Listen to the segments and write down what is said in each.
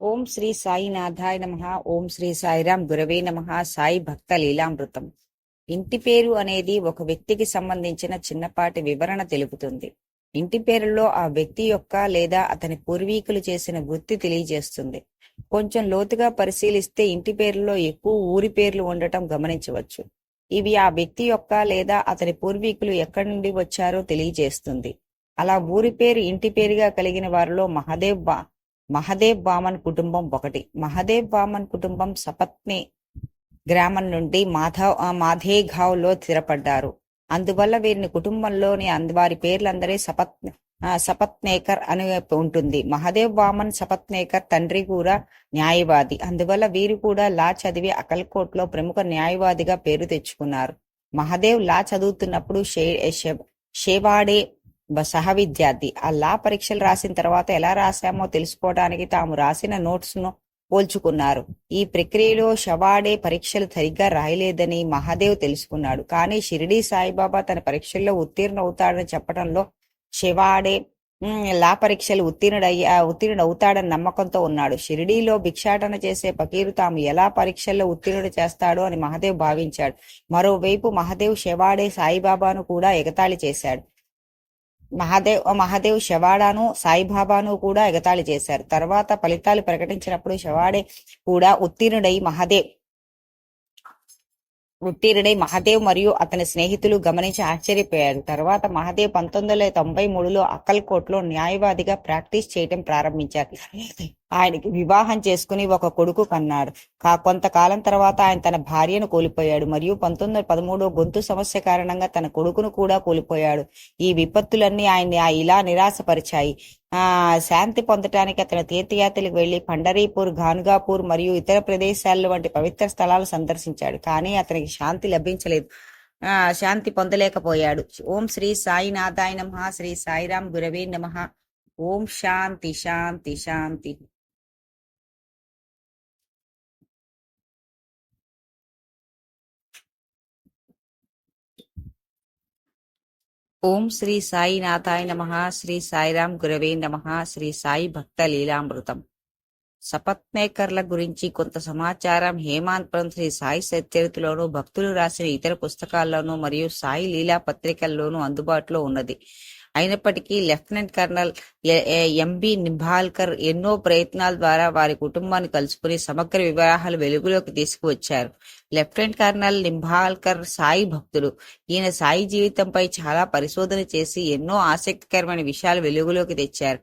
ఓం శ్రీ సాయినాథాయ నమ. ఓం శ్రీ సాయిరాం గురవే నమ. సాయి భక్త లీలామృతం. ఇంటి పేరు అనేది ఒక వ్యక్తికి సంబంధించిన చిన్నపాటి వివరణ తెలుపుతుంది. ఇంటి పేరులో ఆ వ్యక్తి యొక్క లేదా అతని పూర్వీకులు చేసిన వృత్తి తెలియజేస్తుంది. కొంచెం లోతుగా పరిశీలిస్తే ఇంటి పేరులో ఎక్కువ ఊరి పేర్లు ఉండటం గమనించవచ్చు. ఇవి ఆ వ్యక్తి యొక్క లేదా అతని పూర్వీకులు ఎక్కడి నుండి వచ్చారో తెలియజేస్తుంది. అలా ఊరి పేరు ఇంటి పేరుగా కలిగిన వారిలో మహదేవ్ బా మహదేవ్ బామన్ కుటుంబం ఒకటి. మహదేవ్ బామన్ కుటుంబం సపత్ని గ్రామం నుండి మాధవ్ మాధేఘావ్లో స్థిరపడ్డారు. అందువల్ల వీరిని కుటుంబంలోని అంద వారి పేర్లందరి సపత్ సపత్నేకర్ అని ఉంటుంది. మహదేవ్ వామన్ సపత్నేకర్ తండ్రి కూడా న్యాయవాది. అందువల్ల వీరు కూడా లా చదివి అకల్కోట్లో ప్రముఖ న్యాయవాదిగా పేరు తెచ్చుకున్నారు. మహదేవ్ లా చదువుతున్నప్పుడు షే- షేవాడే సహ విద్యార్థి. ఆ లా పరీక్షలు రాసిన తర్వాత ఎలా రాశామో తెలుసుకోవడానికి తాము రాసిన నోట్స్ను పోల్చుకున్నారు. ఈ ప్రక్రియలో షవాడే పరీక్షలు సరిగ్గా రాయలేదని మహాదేవ్ తెలుసుకున్నాడు. కానీ షిరిడి సాయిబాబా తన పరీక్షల్లో ఉత్తీర్ణ అవుతాడని చెప్పడంలో శివాడే లా పరీక్షలు ఉత్తీర్ణుడయ్యా ఉత్తీర్ణుడవుతాడని నమ్మకంతో ఉన్నాడు. షిరిడీలో భిక్షాటన చేసే ఫకీరు తాము ఎలా పరీక్షల్లో ఉత్తీర్ణుడు చేస్తాడో అని మహదేవ్ భావించాడు. మరోవైపు మహదేవ్ షెవాడే సాయిబాబాను కూడా ఎగతాళి చేశాడు. మహాదేవ్ మహాదేవ్ శవాడాను సాయిబాబాను కూడా ఎగతాళి చేశారు. తర్వాత ఫలితాలు ప్రకటించినప్పుడు శవాడే కూడా ఉత్తీర్ణుడై మహాదేవ్ ఉత్తీర్ణై మహాదేవ్ మరియు అతని స్నేహితులు గమనించి ఆశ్చర్యపోయారు. తర్వాత మహాదేవ్ పంతొమ్మిది వందల తొంభై మూడులో అక్కల్కోట్లో న్యాయవాదిగా ప్రాక్టీస్ చేయటం ప్రారంభించారు. ఆయనకి వివాహం చేసుకుని ఒక కొడుకు కన్నాడు. కా కొంతకాలం తర్వాత ఆయన తన భార్యను కోల్పోయాడు మరియు పంతొమ్మిది వందల పదమూడు గొంతు సమస్య కారణంగా తన కొడుకును కూడా కోల్పోయాడు. ఈ విపత్తులన్నీ ఆయన్ని ఆ ఇలా నిరాశపరిచాయి. ఆ శాంతి పొందటానికి అతను తీర్థయాత్రలకు వెళ్ళి పండరీపూర్ గాన్గాపూర్ మరియు ఇతర ప్రదేశాల్లో వంటి పవిత్ర స్థలాలు సందర్శించాడు. కానీ అతనికి శాంతి లభించలేదు. ఆ శాంతి పొందలేకపోయాడు. ఓం శ్రీ సాయినాథాయ నమ శ్రీ సాయిరాం గురవే నమ. ఓం శాంతి శాంతి శాంతి. ఓం శ్రీ సాయినాథాయ నమ శ్రీ సాయిరాం గురవే నమ శ్రీ సాయి భక్త లీలామృతం. సపత్నేకర్ల గురించి కొంత సమాచారం హేమాంతపురం శ్రీ సాయి సత్యరితిలోను భక్తులు రాసిన ఇతర పుస్తకాల్లోనూ మరియు సాయి లీలా పత్రికల్లోనూ అందుబాటులో ఉన్నది. అయినప్పటికీ లెఫ్టినెంట్ కర్నల్ ఎంబి నింబాల్కర్ ఎన్నో ప్రయత్నాల ద్వారా వారి కుటుంబాన్ని కలుసుకుని సమగ్ర వివాహాలు వెలుగులోకి తీసుకువచ్చారు. లెఫ్టినెంట్ కర్నల్ నింబాల్కర్ సాయి భక్తుడు ఈయన సాయి జీవితంపై చాలా పరిశోధన చేసి ఎన్నో ఆసక్తికరమైన విషయాలు వెలుగులోకి తెచ్చారు.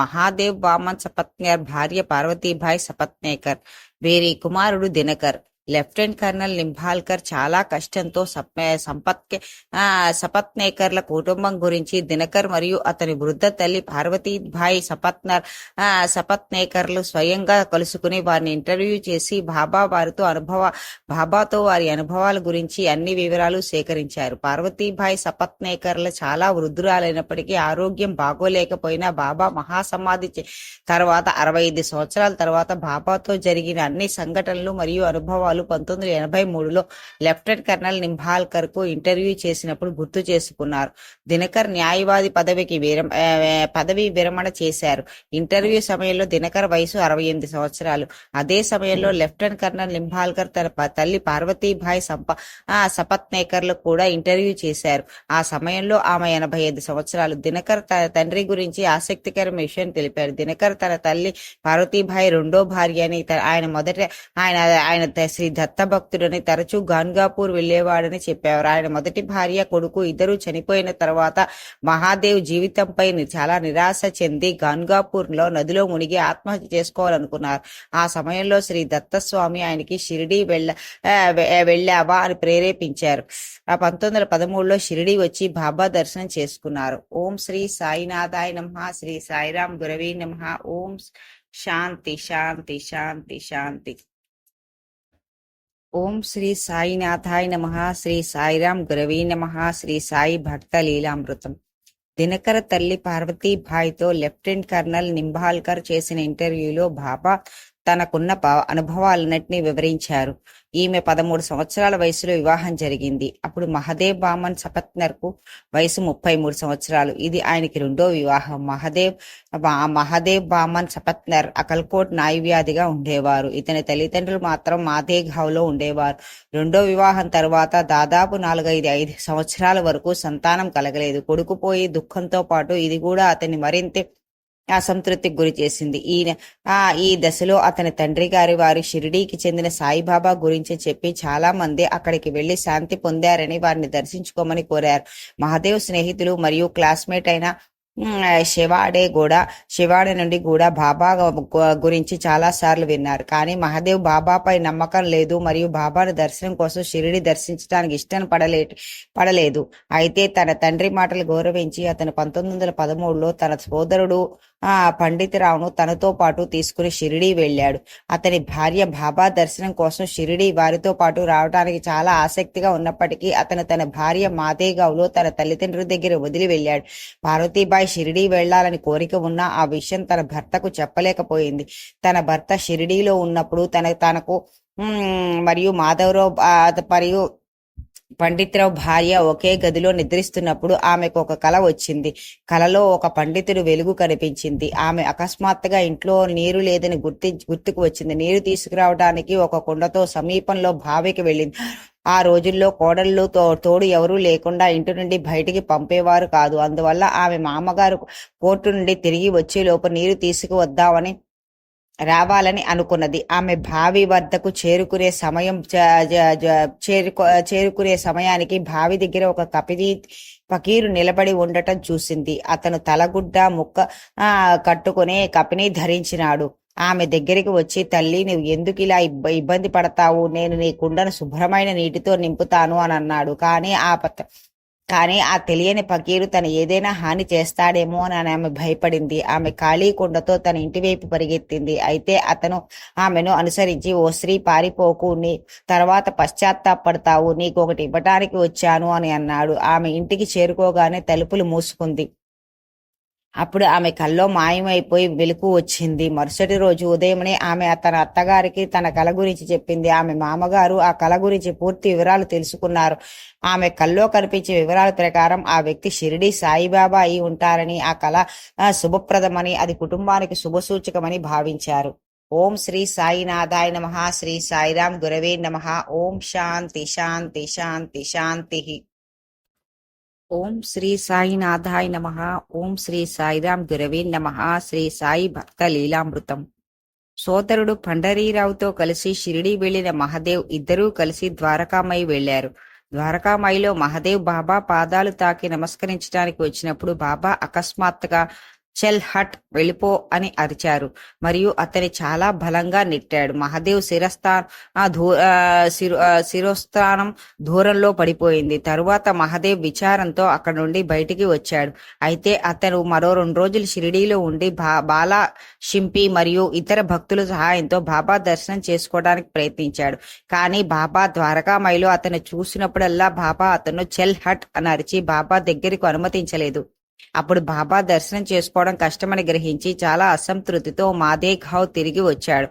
మహాదేవ్ బామన్ సపత్నేర్ భార్య పార్వతీభాయ్ సపత్నేకర్ వీరి కుమారుడు దినకర్. లెఫ్టినెంట్ కర్నల్ నింభాల్కర్ చాలా కష్టంతో సప్- సంపత్ సపత్నేకర్ల కుటుంబం గురించి దినకర్ మరియు అతని వృద్ధ తల్లి పార్వతీభాయ్ సపత్నర్ సపత్నేకర్లు స్వయంగా కలుసుకుని వారిని ఇంటర్వ్యూ చేసి బాబా వారితో అనుభవ బాబాతో వారి అనుభవాల గురించి అన్ని వివరాలు సేకరించారు. పార్వతీభాయ్ సపత్నేకర్ల చాలా వృద్ధురాలైనప్పటికీ ఆరోగ్యం బాగోలేకపోయినా బాబా మహాసమాధి చే- తర్వాత అరవై ఐదు సంవత్సరాల తర్వాత బాబాతో జరిగిన అన్ని సంఘటనలు మరియు అనుభవాలు పంతొమ్మిది వందల ఎనభై మూడులో లెఫ్టినెంట్ కర్నల్ నింబాల్కర్కు ఇంటర్వ్యూ చేసినప్పుడు గుర్తు చేసుకున్నారు. దినకర్ న్యాయవాది పదవికి విరమ పదవి విరమణ చేశారు. ఇంటర్వ్యూ సమయంలో దినకర్ వయసు అరవై ఎనిమిది సంవత్సరాలు. అదే సమయంలో లెఫ్టినెంట్ కర్నల్ నింబాల్కర్ తన ప- తల్లి పార్వతీభాయ్ సంప సపత్నేకర్ సపత్నేకర్లు కూడా ఇంటర్వ్యూ చేశారు. ఆ సమయంలో ఆమె ఎనభై ఐదు సంవత్సరాలు. దినకర్ తన తండ్రి గురించి ఆసక్తికరమైన విషయం తెలిపారు. దినకర్ తన తల్లి పార్వతీభాయ్ రెండో భార్య అని ఆయన మొదట ఆయన ఆయన శ్రీ దత్తభక్తుడని తరచూ గాన్గాపూర్ వెళ్ళేవాడని చెప్పారు ఆయన మొదటి భార్య కొడుకు ఇద్దరు చనిపోయిన తర్వాత మహాదేవ్ జీవితంపై చాలా నిరాశ చెంది గాన్గాపూర్లో నదిలో మునిగి ఆత్మహత్య చేసుకోవాలనుకున్నారు. ఆ సమయంలో శ్రీ దత్తస్వామి ఆయనకి షిరిడి వెళ్ళ ఆ, వె- వెళ్ళావా అని ప్రేరేపించారు. ఆ పంతొమ్మిది వందల పదమూడులో షిరిడి వచ్చి బాబా దర్శనం చేసుకున్నారు. ఓం శ్రీ సాయినాథాయ నమ శ్రీ సాయిరాం గురవీ నమ. ఓం శాంతి శాంతి శాంతి శాంతి. ఓం శ్రీ సాయినాథాయ నమ శ్రీ సాయిరాం గురవీ నమ శ్రీ సాయి భక్త లీలామృతం. దినకర తల్లి పార్వతీభాయ్తో లెఫ్టినెంట్ కర్నల్ నింబాల్కర్ చేసిన ఇంటర్వ్యూలో బాబా తనకున్న ప- అనుభవాలన్నింటినీ వివరించారు. ఈమె పదమూడు సంవత్సరాల వయసులో వివాహం జరిగింది. అప్పుడు మహదేవ్ బామన్ సపత్నర్కు వయసు ముప్పై మూడు సంవత్సరాలు. ఇది ఆయనకి రెండో వివాహం. మహదేవ్ మహదేవ్ బామన్ సపత్నర్ అకల్కోట్ నాయువ్యాధిగా ఉండేవారు. ఇతని తల్లిదండ్రులు మాత్రం మాదేఘావ్లో ఉండేవారు. రెండో వివాహం తర్వాత దాదాపు నాలుగైదు ఐదు సంవత్సరాల వరకు సంతానం కలగలేదు. కొడుకుపోయి దుఃఖంతో పాటు ఇది కూడా అతని మరింత అసంతృప్తికి గురి చేసింది. ఈయన ఆ ఈ దశలో అతని తండ్రి గారి వారి షిరిడీకి చెందిన సాయిబాబా గురించి చెప్పి చాలా మంది అక్కడికి వెళ్ళి శాంతి పొందారని వారిని దర్శించుకోమని కోరారు. మహాదేవ్ స్నేహితులు మరియు క్లాస్మేట్ అయిన శివాడే కూడా శివాడే నుండి కూడా బాబా గురించి చాలా సార్లు విన్నారు. కానీ మహాదేవ్ బాబాపై నమ్మకం లేదు మరియు బాబాను దర్శనం కోసం షిరిడి దర్శించడానికి ఇష్టం పడలే పడలేదు. అయితే తన తండ్రి మాటలు గౌరవించి అతను పంతొమ్మిది వందల పదమూడులో తన సోదరుడు ఆ పండితరావును తనతో పాటు తీసుకుని షిరిడి వెళ్ళాడు. అతని భార్య బాబా దర్శనం కోసం షిరిడి వారితో పాటు రావడానికి చాలా ఆసక్తిగా ఉన్నప్పటికీ అతను తన భార్య మాదేగావ్లో తన తల్లిదండ్రుల దగ్గర వదిలి వెళ్ళాడు. పార్వతీబాయి షిరిడి వెళ్ళాలని కోరిక ఉన్నా ఆ విషయం తన భర్తకు చెప్పలేకపోయింది. తన భర్త షిరిడీలో ఉన్నప్పుడు తన తనకు మరియు మాధవరావు మరియు పండిత్రావు భార్య ఒకే గదిలో నిద్రిస్తున్నప్పుడు ఆమెకు ఒక కల వచ్చింది. కలలో ఒక పండితుడు వెలుగు కనిపించింది. ఆమె అకస్మాత్తుగా ఇంట్లో నీరు లేదని గుర్తి గుర్తుకు వచ్చింది. నీరు తీసుకురావడానికి ఒక కుండతో సమీపంలో బావికి వెళ్ళింది. ఆ రోజుల్లో కోడళ్ళు తో తోడు ఎవరూ లేకుండా ఇంటి నుండి బయటికి పంపేవారు కాదు. అందువల్ల ఆమె మామగారు కోర్టు నుండి తిరిగి వచ్చేలోపు నీరు తీసుకువద్దామని రావాలని అనుకున్నది. ఆమె బావి వద్దకు చేరుకునే సమయం చేరుకు చేరుకో చేరుకునే సమయానికి బావి దగ్గర ఒక కపిది ఫకీరు నిలబడి ఉండటం చూసింది. అతను తలగుడ్డ ముక్క ఆ కట్టుకునే కపిని ధరించినాడు. ఆమె దగ్గరికి వచ్చి తల్లి నువ్వు ఎందుకు ఇలా ఇబ్బ- ఇబ్బంది పడతావు? నేను నీ కుండను శుభ్రమైన నీటితో నింపుతాను అని అన్నాడు. కానీ ఆ కానీ ఆ తెలియని పకీరు తను ఏదైనా హాని చేస్తాడేమో అని ఆమె భయపడింది. ఆమె ఖాళీ కుండతో తన ఇంటి వైపు పరిగెత్తింది. అయితే అతను ఆమెను అనుసరించి ఓ స్త్రీ పారిపోకు నీ తర్వాత పశ్చాత్తాపడతావు నీకు ఒకటి ఇవ్వటానికి వచ్చాను అని అన్నాడు. ఆమె ఇంటికి చేరుకోగానే తలుపులు మూసుకుంది. అప్పుడు ఆమె కల్లో మాయమైపోయి వెలుకు వచ్చింది. మరుసటి రోజు ఉదయమనే ఆమె తన అత్తగారికి తన కళ గురించి చెప్పింది. ఆమె మామగారు ఆ కళ గురించి పూర్తి వివరాలు తెలుసుకున్నారు. ఆమె కల్లో కనిపించే వివరాల ప్రకారం ఆ వ్యక్తి షిరిడి సాయిబాబా అయి ఉంటారని ఆ కళ శుభప్రదమని అది కుటుంబానికి శుభసూచకమని భావించారు. ఓం శ్రీ సాయినాథాయ నమ శ్రీ సాయిరాం గురవే నమ. ఓం శాంతి శాంతి శాంతి శాంతి. ఓం శ్రీ సాయినాథాయ నమ. ఓం శ్రీ సాయిరాం గురవే నమ. శ్రీ సాయి భక్త లీలామృతం. సోదరుడు పండరీరావుతో కలిసి షిరిడి వెళ్ళిన మహదేవ్ ఇద్దరూ కలిసి ద్వారకామయి వెళ్ళారు ద్వారకామాయిలో మహదేవ్ బాబా పాదాలు తాకి నమస్కరించడానికి వచ్చినప్పుడు బాబా అకస్మాత్తుగా చెల్ హట్ వెళ్ళిపో అని అరిచారు. మరియు అతని చాలా బలంగా నెట్టాడు. మహదేవ్ శిరస్థా శిరోస్థానం దూరంలో పడిపోయింది. తరువాత మహదేవ్ విచారంతో అక్కడ నుండి బయటికి వచ్చాడు. అయితే అతను మరో రెండు రోజులు షిరిడీలో ఉండి బా బాలా షింపి మరియు ఇతర భక్తుల సహాయంతో బాబా దర్శనం చేసుకోవడానికి ప్రయత్నించాడు. కానీ బాబా ద్వారకామైలో అతను చూసినప్పుడల్లా బాబా అతను చెల్ హట్ అని అరిచి బాబా దగ్గరకు అనుమతించలేదు. అప్పుడు బాబా దర్శనం చేసుకోవడం కష్టమని గ్రహించి చాలా అసంతృప్తితో మాదేఘావ్ తిరిగి వచ్చాడు.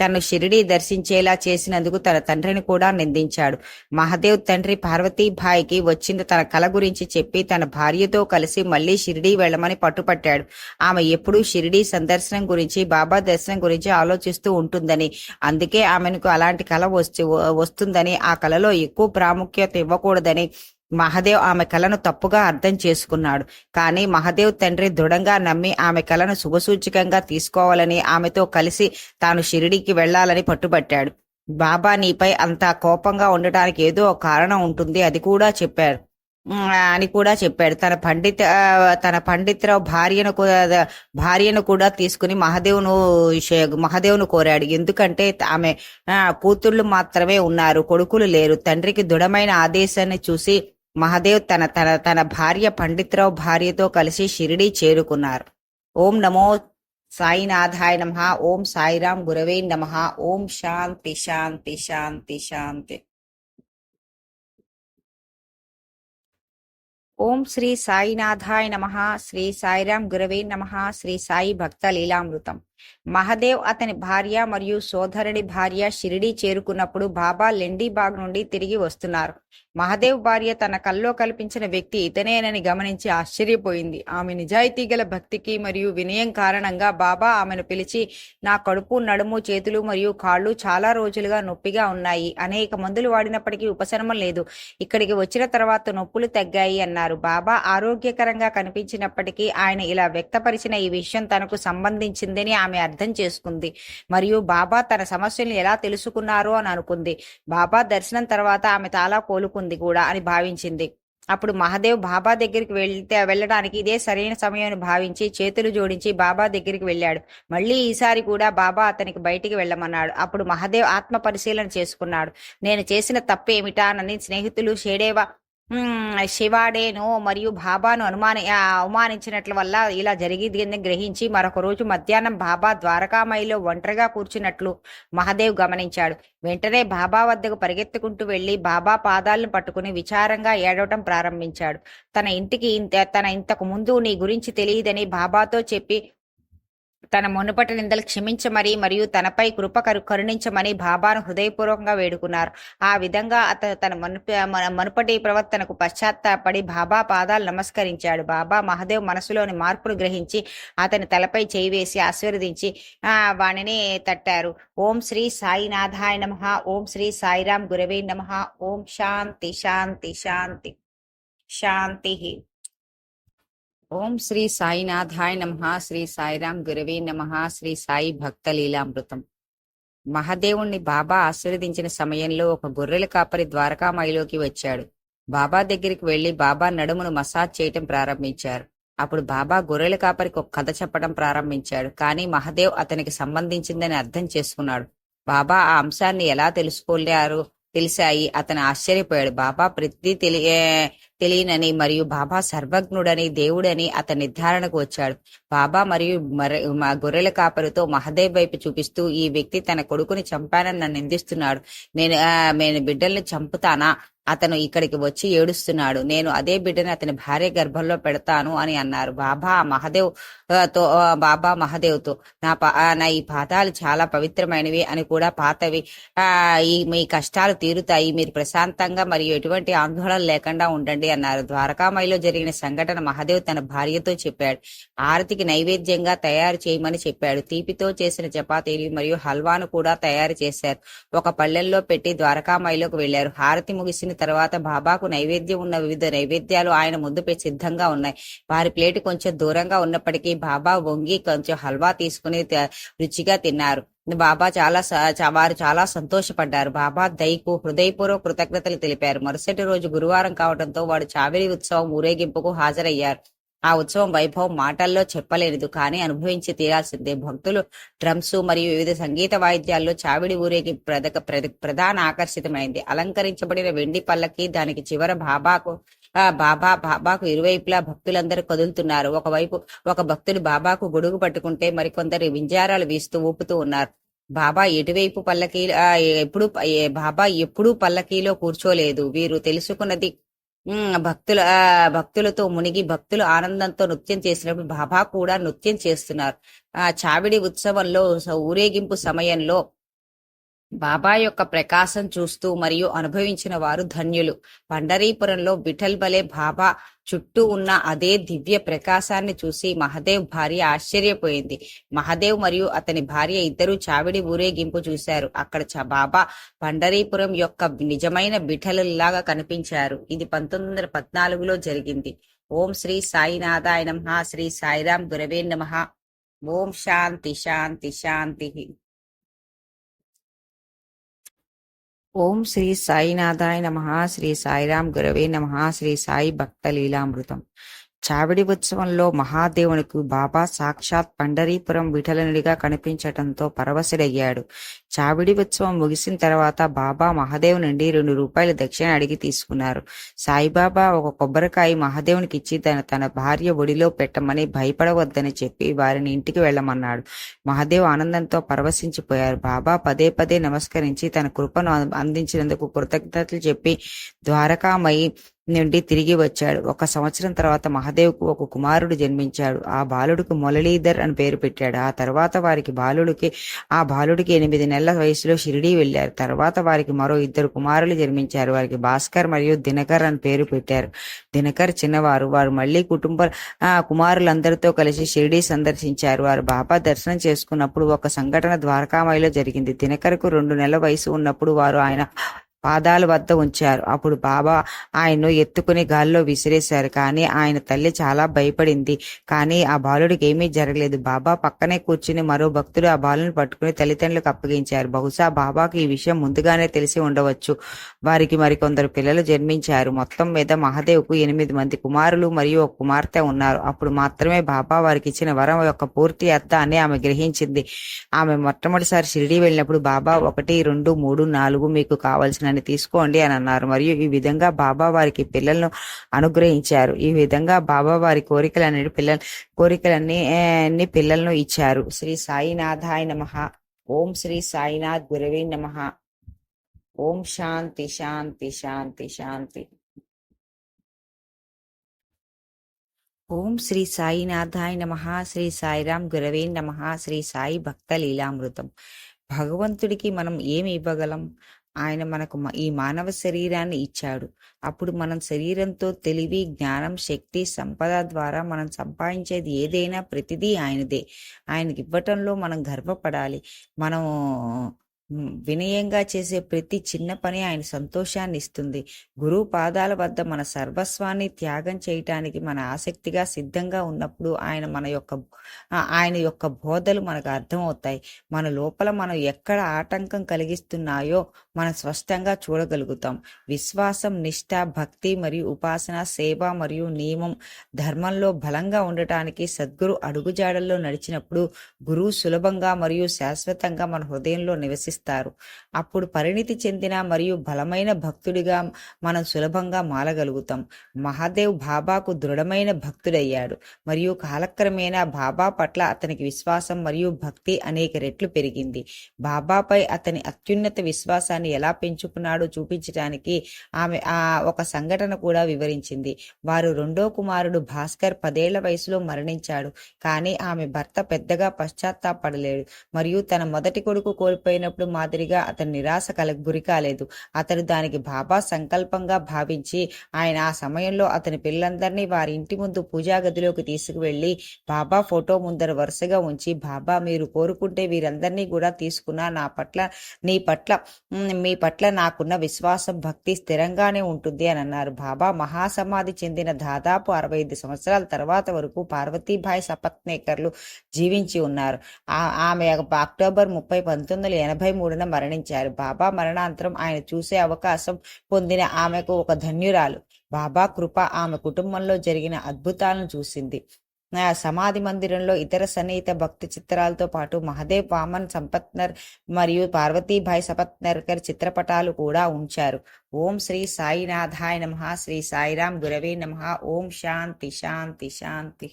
తను షిరిడి దర్శించేలా చేసినందుకు తన తండ్రిని కూడా నిందించాడు. మహదేవ్ తండ్రి పార్వతీభాయికి వచ్చిన తన కల గురించి చెప్పి తన భార్యతో కలిసి మళ్ళీ షిరిడి వెళ్ళమని పట్టుపట్టాడు. ఆమె ఎప్పుడూ షిరిడి సందర్శనం గురించి బాబా దర్శనం గురించి ఆలోచిస్తూ ఉంటుందని అందుకే ఆమెకు అలాంటి కళ వస్తు వస్తుందని ఆ కలలో ఎక్కువ ప్రాముఖ్యత ఇవ్వకూడదని మహదేవ్ ఆమె కలను తప్పుగా అర్థం చేసుకున్నాడు. కానీ మహదేవ్ తండ్రి దృఢంగా నమ్మి ఆమె కలను శుభసూచకంగా తీసుకోవాలని ఆమెతో కలిసి తాను షిరిడీకి వెళ్ళాలని పట్టుబట్టాడు. బాబా నీపై అంత కోపంగా ఉండటానికి ఏదో కారణం ఉంటుంది అది కూడా చెప్పారు. అని కూడా చెప్పాడు. తన పండిత తన పండితరావు భార్యను భార్యను కూడా తీసుకుని మహదేవును షే- మహదేవును కోరాడు. ఎందుకంటే ఆమె కూతుళ్ళు మాత్రమే ఉన్నారు కొడుకులు లేరు. తండ్రికి దృఢమైన ఆదేశాన్ని చూసి మహదేవ్ తన తన తన భార్య పండితరావు భార్యతో కలిసి షిరిడి చేరుకున్నారు. ఓం నమో సాయినాథాయ నమ. ఓం సాయిరాం గురవే నమ. ఓం శాంతి శాంతి శాంతి శాంతి. ఓం శ్రీ సాయినాథాయ నమ. శ్రీ సాయిరాం గురవే నమ. శ్రీ సాయి భక్త లీలామృతం. మహదేవ్ అతని భార్య మరియు సోదరుడి భార్య షిరిడి చేరుకున్నప్పుడు బాబా లెండీబాగ్ నుండి తిరిగి వస్తున్నారు. మహదేవ్ భార్య తన కల్లో కల్పించిన వ్యక్తి ఇతనేనని గమనించి ఆశ్చర్యపోయింది. ఆమె నిజాయితీ గల భక్తికి మరియు వినయం కారణంగా బాబా ఆమెను పిలిచి నా కడుపు నడుము చేతులు మరియు కాళ్ళు చాలా రోజులుగా నొప్పిగా ఉన్నాయి. అనేక మందులు వాడినప్పటికీ ఉపశమనం లేదు. ఇక్కడికి వచ్చిన తర్వాత నొప్పులు తగ్గాయి అన్నారు. బాబా ఆరోగ్యకరంగా కనిపించినప్పటికీ ఆయన ఇలా వ్యక్తపరిచిన ఈ విషయం తనకు సంబంధించిందని ఆమె అర్థం చేసుకుంది. మరియు బాబా తన సమస్యలను ఎలా తెలుసుకున్నారో అని అనుకుంది. బాబా దర్శనం తర్వాత ఆమె తాలా కోలుకుంది కూడా అని భావించింది. అప్పుడు మహాదేవ్ బాబా దగ్గరికి వెళ్తే వెళ్ళడానికి ఇదే సరైన సమయం భావించి చేతులు జోడించి బాబా దగ్గరికి వెళ్ళాడు. మళ్ళీ ఈసారి కూడా బాబా అతనికి బయటికి వెళ్ళమన్నాడు. అప్పుడు మహాదేవ్ ఆత్మ పరిశీలన చేసుకున్నాడు. నేను చేసిన తప్పు ఏమిటానని స్నేహితులు షేడేవా శివాడేను మరియు బాబాను అనుమాని అవమానించినట్ల వల్ల ఇలా జరిగిందని గ్రహించి మరొక రోజు మధ్యాహ్నం బాబా ద్వారకామయిలో ఒంటరిగా కూర్చున్నట్లు మహాదేవ్ గమనించాడు. వెంటనే బాబా వద్దకు పరిగెత్తుకుంటూ వెళ్ళి బాబా పాదాలను పట్టుకుని విచారంగా ఏడవటం ప్రారంభించాడు. తన ఇంటికి ఇంత- తన ఇంతకు ముందు నీ గురించి తెలియదని బాబాతో చెప్పి తన మునుపటి నిందలు క్షమించమని మరియు తనపై కృపకరు కరుణించమని బాబాను హృదయపూర్వకంగా వేడుకున్నారు. ఆ విధంగా అతను తన మునుపటి ప్రవర్తనకు పశ్చాత్తాపడి బాబా పాదాలు నమస్కరించాడు. బాబా మహదేవ్ మనసులోని మార్పును గ్రహించి అతని తలపై చేయి వేసి ఆశీర్వదించి ఆ వాణిని తట్టారు. ఓం శ్రీ సాయినాథాయ నమ. ఓం శ్రీ సాయిరాం గురవే నమ. ఓం శాంతి శాంతి శాంతి. శాంతి. ఓం శ్రీ సాయినాథాయ నమ శ్రీ సాయిరాం గురవే నమ శ్రీ సాయి భక్త లీలామృతం మహాదేవుణ్ణి బాబా ఆశీర్వదించిన సమయంలో ఒక గొర్రెల కాపరి ద్వారకామాయిలోకి వచ్చాడు. బాబా దగ్గరికి వెళ్ళి బాబా నడుమును మసాజ్ చేయటం ప్రారంభించారు. అప్పుడు బాబా గొర్రెల కాపరికి ఒక కథ చెప్పడం ప్రారంభించాడు. కానీ మహదేవ్ అతనికి సంబంధించిందని అర్థం చేసుకున్నాడు. బాబా ఆ అంశాన్ని ఎలా తెలుసుకోలేరు తెలిసాయి. అతను ఆశ్చర్యపోయాడు. బాబా ప్రతి తెలియ తెలియనని మరియు బాబా సర్వజ్ఞుడని దేవుడని అతని నిర్ధారణకు వచ్చాడు. బాబా మరియు మర- మా గొర్రెల కాపరితో మహదేవ్ వైపు చూపిస్తూ ఈ వ్యక్తి తన కొడుకుని చంపానని నన్ను నిందిస్తున్నాడు. నేను ఆ, నేను బిడ్డల్ని చంపుతానా? అతను ఇక్కడికి వచ్చి ఏడుస్తున్నాడు. నేను అదే బిడ్డని అతని భార్య గర్భంలో పెడతాను అని అన్నారు. బాబా మహదేవ్తో బాబా మహదేవ్తో నా పా- నా ఈ పాదాలు చాలా పవిత్రమైనవి అని కూడా పాతవి. ఆ ఈ మీ కష్టాలు తీరుతాయి. మీరు ప్రశాంతంగా మరియు ఎటువంటి ఆందోళన లేకుండా ఉండండి అన్నారు. ద్వారకామాయిలో జరిగిన సంఘటన మహదేవ్ తన భార్యతో చెప్పాడు. ఆరతికి నైవేద్యంగా తయారు చేయమని చెప్పాడు. తీపితో చేసిన చపాతీలు మరియు హల్వాను కూడా తయారు చేశారు. ఒక పల్లెల్లో పెట్టి ద్వారకామాయిలోకి వెళ్ళారు హారతి ముగిసిన తర్వాత బాబాకు నైవేద్యం ఉన్న వివిధ నైవేద్యాలు ఆయన ముందుపై సిద్ధంగా ఉన్నాయి. వారి ప్లేట్ కొంచెం దూరంగా ఉన్నప్పటికీ బాబా వంగి కొంచెం హల్వా తీసుకుని రుచిగా తిన్నారు. బాబా చాలా వారు చాలా సంతోషపడ్డారు. బాబా దయకు హృదయపూర్వక కృతజ్ఞతలు తెలిపారు. మరుసటి రోజు గురువారం కావడంతో వాడు చావేరి ఉత్సవం ఊరేగింపుకు హాజరయ్యారు. ఆ ఉత్సవం వైభవం మాటల్లో చెప్పలేనిదు కానీ అనుభవించి తీరాల్సిందే. భక్తులు డ్రమ్స్ మరియు వివిధ సంగీత వాయిద్యాల్లో చావిడి ఊరేగి ప్రదక ప్రధాన ఆకర్షితమైంది. అలంకరించబడిన వెండి పల్లకి దానికి చివర బాబాకు బాబా బాబాకు ఇరువైపులా భక్తులందరూ కదులుతున్నారు. ఒకవైపు ఒక భక్తుడు బాబాకు గొడుగు పట్టుకుంటే మరికొందరు వింజారాలు వీస్తూ ఊపుతూ ఉన్నారు. బాబా ఎటువైపు పల్లకీ ఎప్పుడు బాబా ఎప్పుడూ పల్లకీలో కూర్చోలేదు. వీరు తెలుసుకున్నది భక్తుల ఆ, భక్తులతో మునిగి భక్తులు ఆనందంతో నృత్యం చేసినప్పుడు బాబా కూడా నృత్యం చేస్తున్నారు. ఆ చావిడి ఉత్సవంలో ఊరేగింపు సమయంలో బాబా యొక్క ప్రకాశం చూస్తూ మరియు అనుభవించిన వారు ధన్యులు. పండరీపురంలో బిఠల్ బలే బాబా చుట్టూ ఉన్న అదే దివ్య ప్రకాశాన్ని చూసి మహదేవ్ భార్య ఆశ్చర్యపోయింది. మహదేవ్ మరియు అతని భార్య ఇద్దరూ చావిడి ఊరేగింపు చూశారు. అక్కడ చ- బాబా పండరీపురం యొక్క నిజమైన బిఠలులాగా కనిపించారు. ఇది పంతొమ్మిది వందల పద్నాలుగులో జరిగింది. ఓం శ్రీ సాయినాథాయ నమ శ్రీ సాయిరాం గురవే నమ. ఓం శాంతి శాంతి శాంతి. ఓం శ్రీ సాయినాథాయ నమ శ్రీ సాయిరాం గురవే నమ శ్రీ సాయి భక్త లీలామృతం చావిడి ఉత్సవంలో మహాదేవునికి బాబా సాక్షాత్ పండరీపురం విఠలనుడిగా కనిపించటంతో పరవశుడయ్యాడు. చావిడి ఉత్సవం ముగిసిన తర్వాత బాబా మహాదేవ్ నుండి రెండు రూపాయల దక్షిణ అడిగి తీసుకున్నారు. సాయిబాబా ఒక కొబ్బరికాయ మహాదేవునికి ఇచ్చి తన తన భార్య ఒడిలో పెట్టమని భయపడవద్దని చెప్పి వారిని ఇంటికి వెళ్ళమన్నాడు. మహాదేవ్ ఆనందంతో పరవశించిపోయారు. బాబా పదే పదే నమస్కరించి తన కృపను అందించినందుకు కృతజ్ఞతలు చెప్పి ద్వారకామయి నుండి తిరిగి వచ్చాడు. ఒక సంవత్సరం తర్వాత మహాదేవ్కు ఒక కుమారుడు జన్మించాడు. ఆ బాలుడికి మురళీధర్ అని పేరు పెట్టాడు. ఆ తర్వాత వారికి బాలుడికి ఆ బాలుడికి ఎనిమిది నెలల వయసులో షిరిడీ వెళ్ళారు తర్వాత వారికి మరో ఇద్దరు కుమారులు జన్మించారు. వారికి భాస్కర్ మరియు దినకర్ అని పేరు పెట్టారు. దినకర్ చిన్నవారు. వారు మళ్ళీ కుటుంబ కుమారులందరితో కలిసి షిరిడీ సందర్శించారు. వారు బాబా దర్శనం చేసుకున్నప్పుడు ఒక సంఘటన ద్వారకామాయిలో జరిగింది. దినకర్కు రెండు నెలల వయసు ఉన్నప్పుడు వారు ఆయన పాదాల వద్ద ఉంచారు. అప్పుడు బాబా ఆయన్ను ఎత్తుకుని గాల్లో విసిరేశారు. కానీ ఆయన తల్లి చాలా భయపడింది. కానీ ఆ బాలుడికి ఏమీ జరగలేదు. బాబా పక్కనే కూర్చుని మరో భక్తుడు ఆ బాలుని పట్టుకుని తల్లిదండ్రులకు అప్పగించారు. బహుశా బాబాకు ఈ విషయం ముందుగానే తెలిసి ఉండవచ్చు. వారికి మరికొందరు పిల్లలు జన్మించారు. మొత్తం మీద మహాదేవ్కు ఎనిమిది మంది కుమారులు మరియు ఒక కుమార్తె ఉన్నారు. అప్పుడు మాత్రమే బాబా వారికి ఇచ్చిన వరం యొక్క పూర్తి అర్థాన్ని ఆమె గ్రహించింది. ఆమె మొట్టమొదటిసారి షిరిడి వెళ్ళినప్పుడు బాబా ఒకటి రెండు మూడు నాలుగు మీకు కావలసిన కావలసినని తీసుకోండి అని అన్నారు. మరియు ఈ విధంగా బాబా వారికి పిల్లలను అనుగ్రహించారు. ఈ విధంగా బాబా వారి కోరికలన్నీ పిల్లల కోరికలన్నీ అన్ని పిల్లలను ఇచ్చారు. శ్రీ సాయినాథాయ నమ. ఓం శ్రీ సాయినాథ్ గురవే నమ. ఓం శాంతి శాంతి శాంతి శాంతి. ఓం శ్రీ సాయినాథాయ నమ. శ్రీ సాయిరాం గురవే నమ. శ్రీ సాయి భక్త లీలామృతం. భగవంతుడికి మనం ఏమి ఇవ్వగలం? ఆయన మనకు మ- ఈ మానవ శరీరాన్ని ఇచ్చాడు. అప్పుడు మనం శరీరంతో తెలివి జ్ఞానం శక్తి సంపద ద్వారా మనం సంపాదించేది ఏదైనా ప్రతిదీ ఆయనదే. ఆయనకి ఇవ్వటంలో మనం గర్వపడాలి. మనం వినయంగా చేసే ప్రతి చిన్న పని ఆయన సంతోషాన్ని ఇస్తుంది. గురువు పాదాల వద్ద మన సర్వస్వాన్ని త్యాగం చేయటానికి మన ఆసక్తిగా సిద్ధంగా ఉన్నప్పుడు ఆయన మన యొక్క ఆయన యొక్క బోధలు మనకు అర్థమవుతాయి. మన లోపల మనం ఎక్కడ ఆటంకం కలిగిస్తున్నాయో మనం స్పష్టంగా చూడగలుగుతాం. విశ్వాసం నిష్ఠ భక్తి మరియు ఉపాసన సేవ మరియు నియమం ధర్మంలో బలంగా ఉండటానికి సద్గురు అడుగుజాడల్లో నడిచినప్పుడు గురువు సులభంగా మరియు శాశ్వతంగా మన హృదయంలో నివసిస్తారు అప్పుడు పరిణితి చెందిన మరియు బలమైన భక్తుడిగా మనం సులభంగా మారగలుగుతాం. మహాదేవ్ బాబాకు దృఢమైన భక్తుడయ్యాడు మరియు కాలక్రమేణా బాబా పట్ల అతనికి విశ్వాసం మరియు భక్తి అనేక రెట్లు పెరిగింది. బాబాపై అతని అత్యున్నత విశ్వాసాన్ని ఎలా పెంచుకున్నాడో చూపించడానికి ఆమె ఆ ఒక సంఘటన కూడా వివరించింది. వారు రెండో కుమారుడు భాస్కర్ పదేళ్ళ వయసులో మరణించాడు. కానీ ఆమె భర్త పెద్దగా పశ్చాత్తాపడలేడు. మరియు తన మొదటి కొడుకు కోల్పోయినప్పుడు మాదిరిగా అతను నిరాశ కల గురి కాలేదు. అతను దానికి బాబా సంకల్పంగా భావించి ఆయన ఆ సమయంలో అతని పిల్లలందరినీ వారి ఇంటి ముందు పూజా గదిలోకి తీసుకువెళ్ళి బాబా ఫోటో ముందర వరుసగా ఉంచి బాబా మీరు కోరుకుంటే వీరందరినీ కూడా తీసుకున్నా నా పట్ల నీ పట్ల మీ పట్ల నాకున్న విశ్వాసం భక్తి స్థిరంగానే ఉంటుంది అని అన్నారు. బాబా మహాసమాధి చెందిన దాదాపు అరవై ఐదు సంవత్సరాల తర్వాత వరకు పార్వతీభాయ్ సపత్నేకర్లు జీవించి ఉన్నారు. ఆ- ఆమె అక్టోబర్ ముప్పై పంతొమ్మిది వందల ఎనభై మూడున మరణించారు. బాబా మరణాంతరం ఆయన చూసే అవకాశం పొందిన ఆమెకు ఒక ధన్యురాలు. బాబా కృప ఆమె కుటుంబంలో జరిగిన అద్భుతాలను చూసింది. ఆ సమాధి మందిరంలో ఇతర సన్నిహిత భక్తి చిత్రాలతో పాటు మహదేవ్ వామన్ సంపత్నర్ మరియు పార్వతీభాయ్ సపత్నర్కర్ చిత్రపటాలు కూడా ఉంచారు. ఓం శ్రీ సాయినాథాయ నమ శ్రీ సాయిరాం గురవే నమ. ఓం శాంతి శాంతి శాంతి.